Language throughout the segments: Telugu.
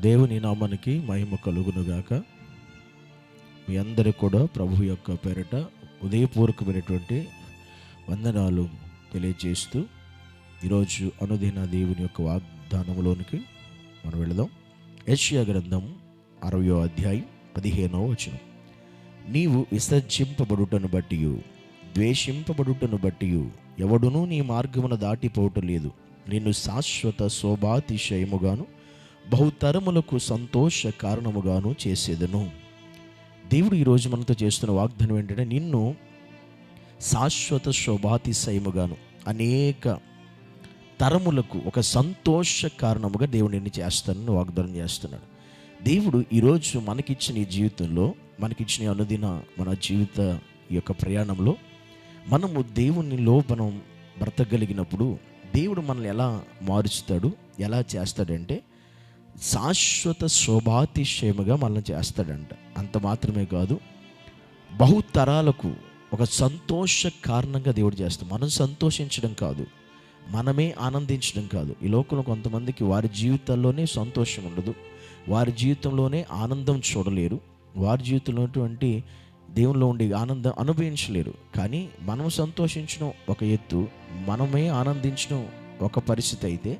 దేవుని నామానికి మహిమ కలుగునుగాక. మీ అందరికి కూడా ప్రభు యొక్క పేరిట ఉదయపూర్వకమైనటువంటి వందనాలు తెలియజేస్తూ ఈరోజు అనుదిన దేవుని యొక్క వాగ్దానములోనికి మనం వెళదాం. యష్యా గ్రంథం అరవయో అధ్యాయం పదిహేనవ వచనం. నీవు విసర్జింపబడుటను బట్టి ద్వేషింపబడుటను బట్టి ఎవడునూ నీ మార్గమున దాటిపోవటం లేదు. నిన్ను శాశ్వత శోభాతిశయముగాను బహుతరములకు సంతోష కారణముగాను చేసేదను. దేవుడు ఈరోజు మనతో చేస్తున్న వాగ్దానం ఏంటంటే నిన్ను శాశ్వత శోభాతిశయముగాను అనేక తరములకు ఒక సంతోష కారణముగా దేవుడు నిన్ను చేస్తానని వాగ్దానం చేస్తున్నాడు. దేవుడు ఈరోజు మనకిచ్చిన ఈ జీవితంలో మనకిచ్చిన అనుదిన మన జీవిత ఈ యొక్క ప్రయాణంలో మనము దేవునిలో మనం బ్రతకగలిగినప్పుడు దేవుడు మనల్ని ఎలా మారుస్తాడు ఎలా చేస్తాడంటే శాశ్వత శోభాతిశయముగా మనల్ని చేస్తాడంట. అంత మాత్రమే కాదు బహుతరాలకు ఒక సంతోష కారణంగా దేవుడు చేస్తాడు. మనం సంతోషించడం కాదు మనమే ఆనందించడం కాదు. ఈ లోకంలో కొంతమందికి వారి జీవితాల్లోనే సంతోషం ఉండదు వారి జీవితంలోనే ఆనందం చూడలేరు వారి జీవితంలో ఉన్నటువంటి దేవునిలో ఉండే ఆనందం అనుభవించలేరు. కానీ మనం సంతోషించడం ఒక ఎత్తు మనమే ఆనందించడం ఒక పరిస్థితి అయితే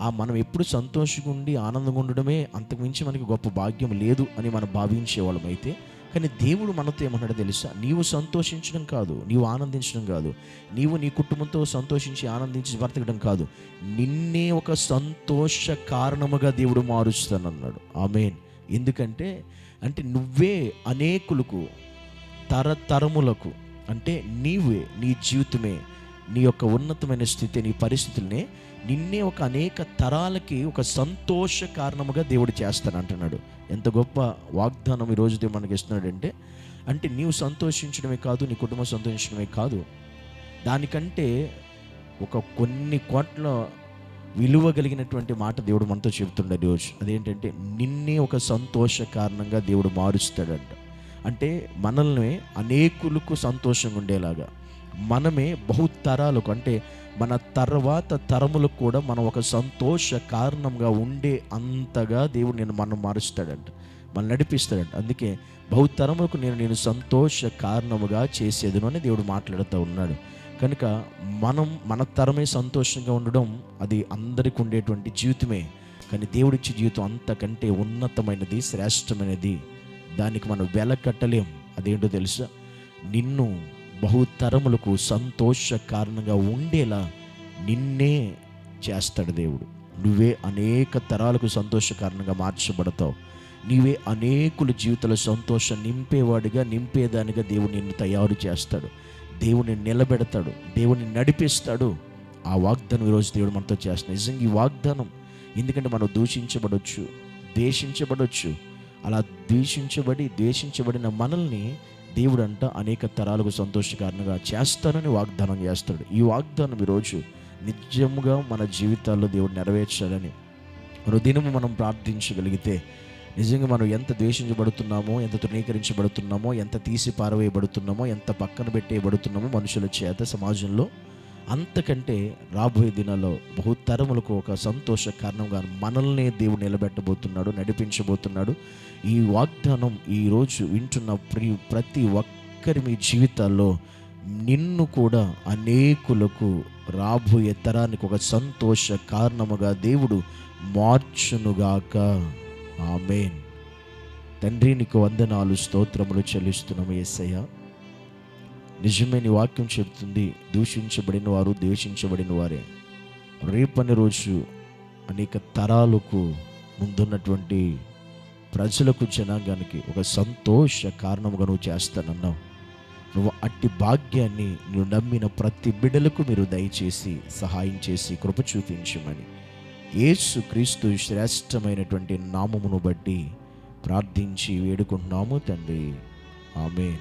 ఆ మనం ఎప్పుడు సంతోషంగా ఉండి ఆనందంగా ఉండడమే అంతకుమించి మనకి గొప్ప భాగ్యం లేదు అని మనం భావించే వాళ్ళం అయితే. కానీ దేవుడు మనతో ఏమన్నాడో తెలుసా? నీవు సంతోషించడం కాదు నీవు ఆనందించడం కాదు. నీవు నీ కుటుంబంతో సంతోషించి ఆనందించి బ్రతకడం కాదు. నిన్నే ఒక సంతోష కారణముగా దేవుడు మారుస్తానన్నాడు. ఆమెన్. ఎందుకంటే అంటే నువ్వే అనేకులకు తరతరములకు అంటే నీవే నీ జీవితమే నీ యొక్క ఉన్నతమైన స్థితి నీ పరిస్థితుల్ని నిన్నే ఒక అనేక తరాలకి ఒక సంతోష కారణముగా దేవుడు చేస్తాను అంటున్నాడు. ఎంత గొప్ప వాగ్దానం ఈ దేవుడు మనకి ఇస్తున్నాడంటే అంటే నీవు సంతోషించడమే కాదు నీ కుటుంబం సంతోషించడమే కాదు. దానికంటే ఒక కొన్ని కోట్ల విలువ కలిగినటువంటి మాట దేవుడు మనతో చెబుతున్నాడు రోజు. అదేంటంటే నిన్నే ఒక సంతోష కారణంగా దేవుడు మారుస్తాడంట. అంటే మనల్ని అనేకులకు సంతోషంగా ఉండేలాగా. మనమే బహుతరాలకు అంటే మన తర్వాత తరములకు కూడా మనం ఒక సంతోష కారణంగా ఉండే అంతగా దేవుడు నేను మనం మారుస్తాడంట మనం నడిపిస్తాడంట. అందుకే బహుతరములకు నేను నేను సంతోష కారణముగా చేసేదును అని దేవుడు మాట్లాడుతూ ఉన్నాడు. కనుక మనం మన తరమే సంతోషంగా ఉండడం అది అందరికి ఉండేటువంటి జీవితమే. కానీ దేవుడిచ్చే జీవితం అంతకంటే ఉన్నతమైనది శ్రేష్టమైనది. దానికి మనం వెల కట్టలేం. అదేంటో తెలుసా? నిన్ను బహుతరములకు సంతోష కారణంగా ఉండేలా నిన్నే చేస్తాడు దేవుడు. నువ్వే అనేక తరాలకు సంతోష కారణంగా మార్చబడతావు. నీవే అనేకుల జీవితాల సంతోషం నింపేవాడిగా నింపేదానిగా దేవుడు నిన్ను తయారు చేస్తాడు. దేవుని నిలబెడతాడు. దేవుని నడిపిస్తాడు. ఆ వాగ్దానం ఈరోజు దేవుడు మనతో చేస్తున్నాడు నిజంగా ఈ వాగ్దానం ఎందుకంటే మనం దూషించబడవచ్చు ద్వేషించబడవచ్చు అలా ద్వేషించబడి ద్వేషించబడిన మనల్ని దేవుడు అంట అనేక తరాలకు సంతోషకారణంగా చేస్తానని వాగ్దానం చేస్తాడు. ఈ వాగ్దానం ఈరోజు నిజముగా మన జీవితాల్లో దేవుడు నెరవేర్చాలని దినము మనం ప్రార్థించగలిగితే నిజంగా మనం ఎంత ద్వేషించబడుతున్నామో ఎంత తృణీకరించబడుతున్నామో ఎంత తీసి పారవేయబడుతున్నామో ఎంత పక్కన పెట్టేయబడుతున్నామో మనుషుల చేత సమాజంలో అంతకంటే రాబోయే దినాల్లో బహుతరములకు ఒక సంతోష కారణంగా మనల్నే దేవుడు నిలబెట్టబోతున్నాడు నడిపించబోతున్నాడు. ఈ వాగ్దానం ఈరోజు వింటున్న ప్రి ప్రతి ఒక్కరి మీ జీవితాల్లో నిన్ను కూడా అనేకులకు రాబోయే తరానికి ఒక సంతోష కారణముగా దేవుడు మార్చునుగాక. ఆమెన్. తండ్రి నీకు వందనాలు స్తోత్రములు చెల్లిస్తున్నాము యేసయ్య నిజమే నీ వాక్యం చెబుతుంది. దూషించబడిన వారు ద్వేషించబడిన వారే రేపని రోజు అనేక తరాలకు ముందున్నటువంటి ప్రజలకు జనాంగానికి ఒక సంతోష కారణముగా నువ్వు చేస్తానన్నావు. నువ్వు అట్టి భాగ్యాన్ని నువ్వు నమ్మిన ప్రతి బిడ్డలకు మీరు దయచేసి సహాయం చేసి కృప చూపించమని యేసు క్రీస్తు శ్రేష్టమైనటువంటి నామమును బట్టి ప్రార్థించి వేడుకుంటున్నాము తండ్రి. ఆమె